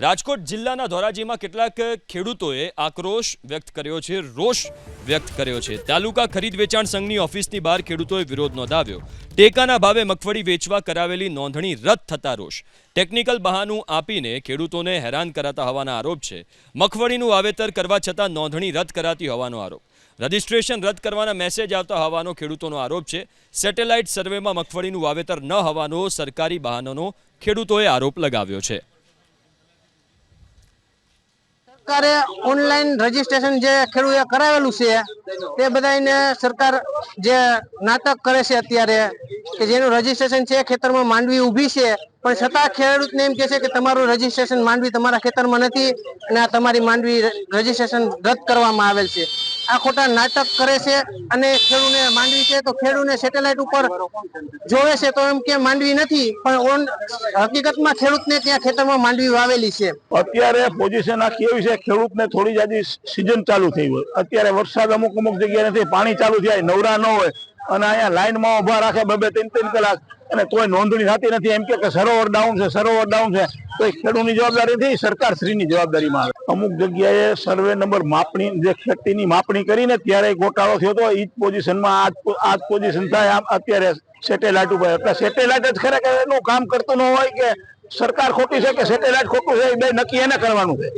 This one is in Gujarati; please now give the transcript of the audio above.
રાજકોટ જિલ્લાના ધોરાજીમાં કેટલાક ખેડૂતોએ આક્રોશ વ્યક્ત કર્યો છે, રોષ વ્યક્ત કર્યો છે. તાલુકા ખરીદ વેચાણ સંઘની ઓફિસની બહાર ખેડૂતોએ વિરોધ નોંધાવ્યો. ટેકાના ભાવે મગફળી વેચવા કરાવેલી નોંધણી રદ થતા રોષ. ટેકનિકલ બહાનું આપીને ખેડૂતોને હેરાન કરાતા હોવાના આરોપ છે. મગફળીનું વાવેતર કરવા છતાં નોંધણી રદ કરાતી હોવાનો આરોપ. રજિસ્ટ્રેશન રદ કરવાના મેસેજ આવતા હોવાનો ખેડૂતોનો આરોપ છે. સેટેલાઇટ સર્વેમાં મગફળીનું વાવેતર ન હોવાનો સરકારી બહાનોનો ખેડૂતોએ આરોપ લગાવ્યો છે. સરકારે ઓનલાઈન રજીસ્ટ્રેશન જે ખેડૂતે કરાવેલું છે, તે બધાને સરકાર જે નાટક કરે છે અત્યારે, કે જેનું રજીસ્ટ્રેશન છે ખેતરમાં માંડવી ઊભી છે. પણ છતાં ખેડૂતને એમ કહે છે કે તમારું રજીસ્ટ્રેશન માંડવી તમારા ખેતરમાં નથી અને આ તમારી માંડવી રજીસ્ટ્રેશન રદ કરવામાં આવેલ છે. આ ખોટા નાટક કરે છે અને ખેડૂને માંડવી છે, તો ખેડૂને સેટેલાઇટ ઉપર જોવે છે તો એમ કે માંડવી નથી? પણ ઓન હકીકતમાં ખેડૂતને ત્યાં ખેતરમાં માંડવી વાવેલી છે. અત્યારે પોઝિશન આખી એવી છે, ખેડૂતને થોડી જાજી સિઝન ચાલુ થઈ હોય અત્યારે વરસાદ અમુક અમુક જગ્યાએ નથી, પાણી ચાલુ થાય, નવરા ન હોય, અને અહીંયા લાઈનમાં ઊભા રાખે બે બે, ત્રણ ત્રણ કલાક, અને કોઈ નોંધણી થતી નથી. એમ કે સરોવર ડાઉન છે, સરોવર ડાઉન છે. તો એ ખેડૂતની જવાબદારી નથી સરકાર શ્રીની જવાબદારીમાં આવે. અમુક જગ્યાએ સર્વે નંબર માપણી, જે ખેતીની માપણી કરીને ત્યારે ગોટાળો થયો હતો એ જ પોઝિશનમાં આ જ પોઝિશન થાય અત્યારે સેટેલાઇટ ઉપર એટલે સેટેલાઇટ જ ખરેખર એનું કામ કરતું ન હોય કે સરકાર ખોટી છે કે સેટેલાઇટ ખોટું છે, એ બે નક્કી એને કરવાનું છે.